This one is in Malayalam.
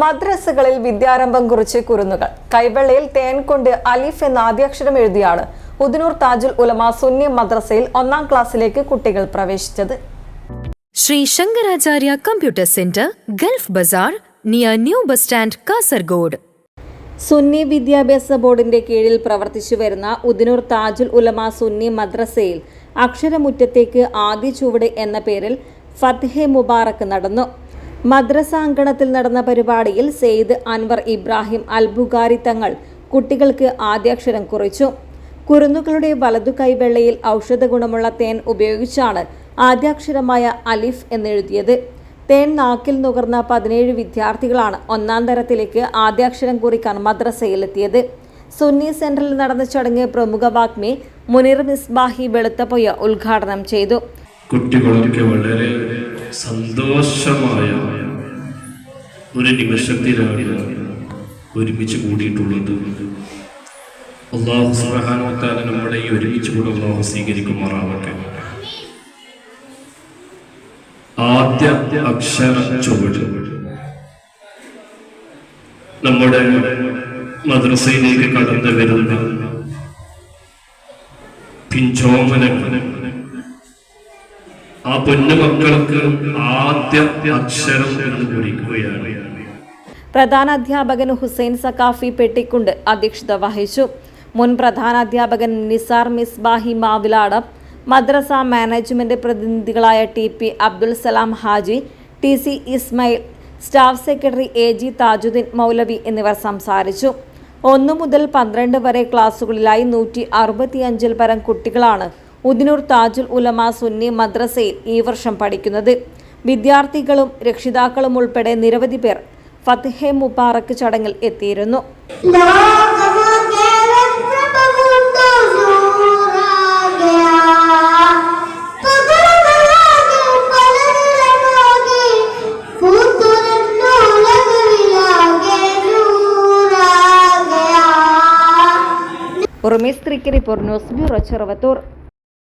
മദ്രസകളിൽ വിദ്യാരംഭം കുറിച്ച് കുരുന്നുകൾ. കൈവെള്ളയിൽ തേൻ കൊണ്ട് അലിഫ് എന്ന ആദ്യാക്ഷരം എഴുതിയാണ് ഉദിനൂർ താജുൽ ഉലമ സുന്നി മദ്രസയിൽ ഒന്നാം ക്ലാസ്സിലേക്ക് കുട്ടികൾ പ്രവേശിച്ചത്. Shri Shankaracharya computer centre Gulf bazaar near new bus stand Kasaragod. Sunni വിദ്യാഭ്യാസ ബോർഡിന്റെ കീഴിൽ പ്രവർത്തിച്ചു വരുന്ന ഉദിനൂർ താജുൽ ഉലമ സുന്നി മദ്രസയിൽ അക്ഷരമുറ്റത്തേക്ക് ആദ്യ ചുവട് എന്ന പേരിൽ ഫത്ഹെ മുബാറക്ക് നടന്നു. മദ്രസ അങ്കണത്തിൽ നടന്ന പരിപാടിയിൽ സെയ്ദ് അൻവർ ഇബ്രാഹിം അൽബുഗാരി തങ്ങൾ കുട്ടികൾക്ക് ആദ്യാക്ഷരം കുറിച്ചു. കുരുന്നുകളുടെ വലതു കൈവെള്ളയിൽ ഔഷധ ഗുണമുള്ള തേൻ ഉപയോഗിച്ചാണ് ആദ്യാക്ഷരമായ അലിഫ് എന്നെഴുതിയത്. തേൻ നാക്കിൽ നുകർന്ന പതിനേഴ് വിദ്യാർത്ഥികളാണ് ഒന്നാം തരത്തിലേക്ക് ആദ്യാക്ഷരം കുറിക്കാൻ മദ്രസയിലെത്തിയത്. സുന്നി സെന്ററിൽ നടന്ന ചടങ്ങ് പ്രമുഖ വാഗ്മി മുനീർ മിസ്ബാഹി വെളുത്തപ്പൊയ്യ ഉദ്ഘാടനം ചെയ്തു. കുട്ടികൾക്ക് വളരെ സന്തോഷമായ ഒരു നിമിഷത്തിലാണ് ഒരുമിച്ച് കൂടിയിട്ടുള്ളത്. അള്ളാഹു സുബ്ഹാനഹു നമ്മുടെ ഈ ഒരുമിച്ച് കൂടെ അള്ളാഹു സ്വീകരിക്കുമാറാവട്ടെ. ആദ്യ അക്ഷര ചുവട്. നമ്മുടെ മദ്രസയിലേക്ക് കടന്നു വരുന്ന പിഞ്ചോമനങ്ങൾ ആ പൊന്നുമക്കൾക്ക് അക്ഷരം എന്ന് കുറിക്കുകയാണ്. പ്രധാന അധ്യാപകൻ ഹുസൈൻ സക്കാഫി പെട്ടിക്കുണ്ട് അധ്യക്ഷത വഹിച്ചു. മുൻ പ്രധാന അധ്യാപകൻ നിസാർ മിസ്ബാഹി മാവിലാട് മദ്രസ management പ്രതിനിധികളായ T P Abdul Salam Haji T C Ismail staff secretary A G Thajuddeen Moulavi എന്നിവർ സംസാരിച്ചു. ഒന്നു മുതൽ പന്ത്രണ്ട് വരെ ക്ലാസുകളിലായി നൂറ്റി അറുപത്തിയഞ്ചിൽ പരം കുട്ടികളാണ് ഉദിനൂർ താജുൽ ഉലമ സുന്നി മദ്രസയിൽ ഈ വർഷം പഠിക്കുന്നത് വിദ്യാർത്ഥികളും രക്ഷിതാക്കളും ഉൾപ്പെടെ നിരവധി പേർ ഫത്ഹെ മുബാറക്ക് ചടങ്ങിൽ എത്തിയിരുന്നു. ഉറുമേസ് ത്രിക്ക് റിപ്പോർട്ട് ന്യൂസ് ബ്യൂറോ ചെറുവത്തൂർ